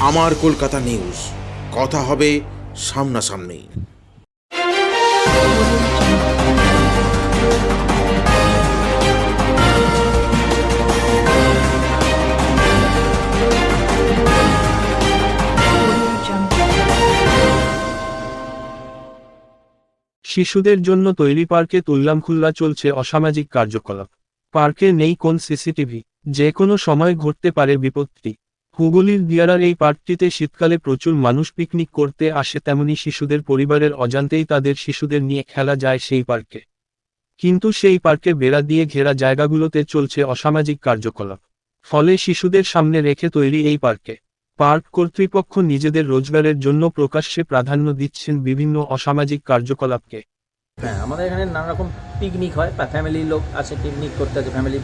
আমার কলকাতা নিউজ। কথা হবে সামনাসামনি। শিশুদের জন্য তৈরি পার্কে তুল্লামখুল্লা চলছে অসামাজিক কার্যকলাপ। পার্কে নেই কোন সিসিটিভি, যে কোনো সময় ঘটতে পারে বিপত্তি। হুগলির দিয়ারার এই পার্কটিতে শীতকালে প্রচুর মানুষ পিকনিক করতে আসে, তেমনি শিশুদের পরিবারের অজান্তেই তাদের শিশুদের নিয়ে খেলা যায় সেই পার্কে। কিন্তু সেই পার্কে বেড়া দিয়ে ঘেরা জায়গাগুলোতে চলছে অসামাজিক কার্যকলাপ। ফলে শিশুদের সামনে রেখে তৈরি এই পার্কে, পার্ক কর্তৃপক্ষ নিজেদের রোজগারের জন্য প্রকাশ্যে প্রাধান্য দিচ্ছেন বিভিন্ন অসামাজিক কার্যকলাপকে। হ্যাঁ আমাদের এখানে নানা রকম পিকনিক হয় ফ্যামিলির লোক আসে পিকনিক করতে আসে ফ্যামিলি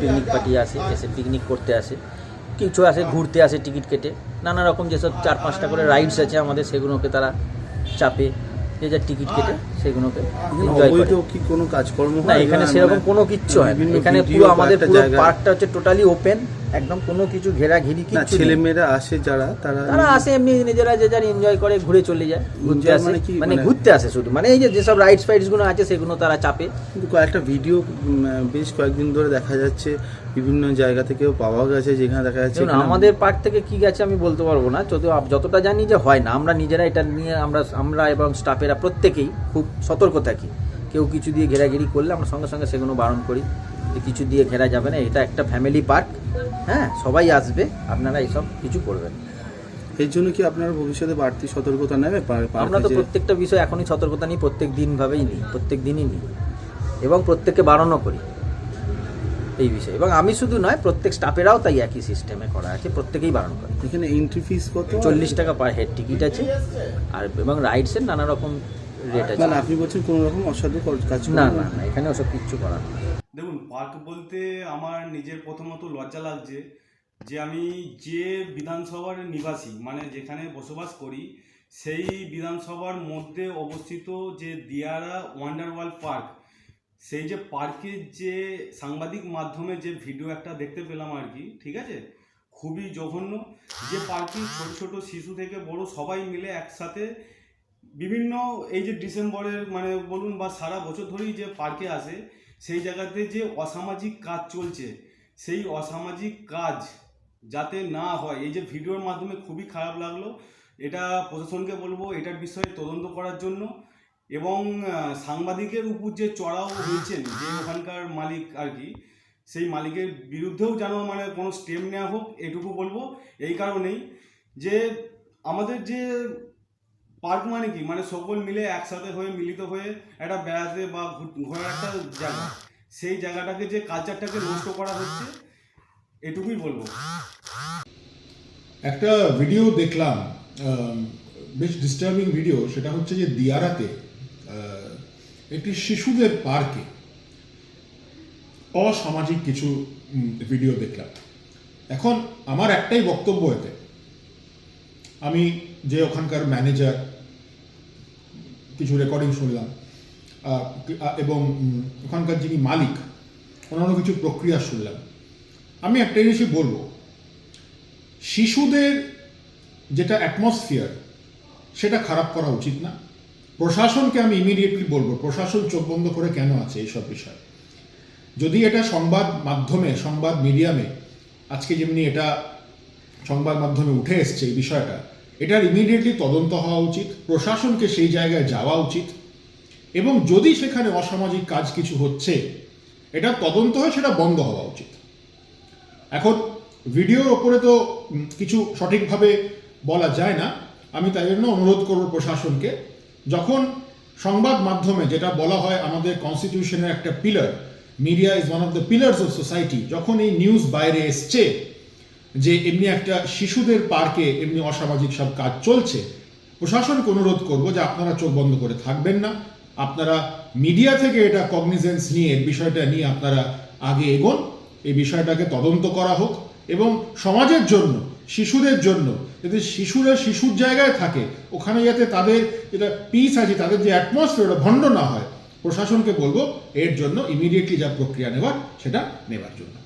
পিকনিক পার্টি আসে, এসে পিকনিক করতে আসে। কিছু আসে, ঘুরতে আসে টিকিট কেটে। নানা রকম যেসব চার পাঁচটা করে রাইডস আছে আমাদের, সেগুলোকে তারা চাপে যে যার টিকিট কেটে সেগুলোকে অবৈধ কি কোনো কাজকর্ম না এখানে সেরকম কোনো কিচ্ছু হয় এখানে পুরো আমাদের পুরো জায়গা- পার্কটা হচ্ছে টোটালি ওপেন একদম কোনো কিছু ঘেরা ঘিরি না কিছু ছেলে মেয়েরা আসে যারা তারা তারা আসে এমনি নিজেরা যে যার এনজয় করে ঘুরে চলে যায় ঘুরতে আসে। মানে? মানে মানে- ঘুরতে আসে শুধু। মানে এই যে যেসব রাইডস ফাইডসগুলো আছে সেগুলো তারা চাপে। কিন্তু কয়েকটা ভিডিও বেশ কয়েকদিন ধরে দেখা যাচ্ছে বিভিন্ন জায়গা থেকেও পাওয়া গেছে যেখানে দেখা যাচ্ছে আমাদের পার্ক থেকে কি গেছে আমি বলতে পারব না। যত যতটা জানি যে হয় না আমরা নিজেরা এটা নিয়ে আমরা আমরা এবং স্টাফেরা প্রত্যেকেই খুব সতর্ক থাকি কেউ কিছু দিয়ে ঘেরাঘেরি করলে আমরা সঙ্গে সঙ্গে সেগুলো বারণ করি যে কিছু দিয়ে ঘেরা যাবে না এটা একটা ফ্যামিলি পার্ক হ্যাঁ? সবাই আসবে আপনারা এইসব কিছু করবেন। এর জন্য কি আপনারা ভবিষ্যতে বাড়তি সতর্কতা নেবে? আমরা তো প্রত্যেকটা বিষয় এখনই সতর্কতা নিই প্রত্যেক দিনভাবেই নিই প্রত্যেক দিনই নিই। এবং প্রত্যেককে বারণও করি এই বিষয়ে। এবং আমি শুধু নয় প্রত্যেক স্টাফেরাও তাই একই সিস্টেমে করা আছে প্রত্যেকেই বারণ করে। এখানে এন্ট্রি ফিস কত? চল্লিশ টাকা পার হেড টিকিট আছে। আর এবং রাইডসের নানা রকম রেট আছে। মানে আপনি বলছেন কোনো রকম অসাধু কাজ না না না। এখানে ওসব কিচ্ছু নেই। দেখুন পার্ক বলতে আমার নিজের প্রথমত লজ্জা লাগছে যে আমি যে বিধানসভার নিবাসী মানে যেখানে বসবাস করি সেই বিধানসভার মধ্যে অবস্থিত যে দিয়ারা ওয়ান্ডার ওয়ার্ল্ড পার্ক সেই যে পার্কের যে সাংবাদিক মাধ্যমে যে ভিডিও একটা দেখতে পেলাম আর কি ঠিক আছে? খুবই জঘন্য। যে পার্কে ছোট ছোট শিশু থেকে বড় সবাই মিলে একসাথে বিভিন্ন এই যে ডিসেম্বরের মানে বলুন বা সারা বছর ধরেই যে পার্কে আসে, সেই জায়গাতে যে অসামাজিক কাজ চলছে, সেই অসামাজিক কাজ যাতে না হয়, এই যে ভিডিওর মাধ্যমে খুবই খারাপ লাগল। এটা প্রশাসনকে বলব, এটার বিষয়ে তদন্ত করার জন্য এবং সাংবাদিকের উপর যে চড়াও হয়েছেন যে ওখানকার মালিক আর কি, সেই মালিকের বিরুদ্ধেও যেন মানে কোনো স্টেপ নেওয়া হোক, এটুকু বলব। এই কারণেই যে আমাদের যে পার্ক মানে কি? মানে সকল মিলে একসাথে হয়ে, মিলিত হয়ে একটা বেড়াতে বা ঘুর- ঘোরার একটা জায়গা। সেই জায়গাটাকে যে কালচারটাকে নষ্ট করা হচ্ছে, এটুকুই বলব। একটা ভিডিও দেখলাম বেশ ডিস্টার্বিং ভিডিও সেটা হচ্ছে যে দিয়ারাতে একটি শিশুদের পার্কে অসামাজিক কিছু ভিডিও দেখলাম। এখন আমার একটাই বক্তব্য এতে। আমি যে ওখানকার ম্যানেজার কিছু রেকর্ডিং শুনলাম। এবং ওখানকার যিনি মালিক অন্যান্য কিছু প্রক্রিয়া শুনলাম। আমি একটা জিনিসই বলব, শিশুদের যেটা অ্যাটমসফিয়ার সেটা খারাপ করা উচিত না। প্রশাসনকে আমি ইমিডিয়েটলি বলব, প্রশাসন চোখ বন্ধ করে কেন আছে এইসব বিষয়? যদি এটা সংবাদ মাধ্যমে, সংবাদ মিডিয়ামে আজকে যেমনি এটা সংবাদ মাধ্যমে উঠে এসছে এই বিষয়টা এটার ইমিডিয়েটলি তদন্ত হওয়া উচিত, প্রশাসনকে সেই জায়গায় যাওয়া উচিত, এবং যদি সেখানে অসামাজিক কাজ কিছু হচ্ছে, এটা তদন্ত হয়, সেটা বন্ধ হওয়া উচিত। এখন ভিডিওর ওপরে তো কিছু সঠিকভাবে বলা যায় না, আমি তাই জন্য অনুরোধ করব প্রশাসনকে, যখন সংবাদ মাধ্যমে যেটা বলা হয় আমাদের কনস্টিটিউশনের একটা pillar media is one of the pillars of society যখন এই নিউজ বাইরে এসছে যে এমনি একটা শিশুদের পার্কে এমনি অসামাজিক সব কাজ চলছে প্রশাসনকে অনুরোধ করব যে আপনারা চোখ বন্ধ করে থাকবেন না। আপনারা মিডিয়া থেকে এটা কগনিজেন্স নিয়ে বিষয়টা নিয়ে আপনারা আগে এগোন। এই বিষয়টাকে তদন্ত করা হোক এবং সমাজের জন্য, শিশুদের জন্য, যাতে শিশুরা শিশুর জায়গায় থাকে, ওখানে যাতে তাদের যেটা পিস আছে, তাদের যে অ্যাটমসফিয়ার ওটা ভণ্ড না হয়। প্রশাসনকে বলব, এর জন্য ইমিডিয়েটলি যা প্রক্রিয়া নেওয়ার, সেটা নেবার জন্য।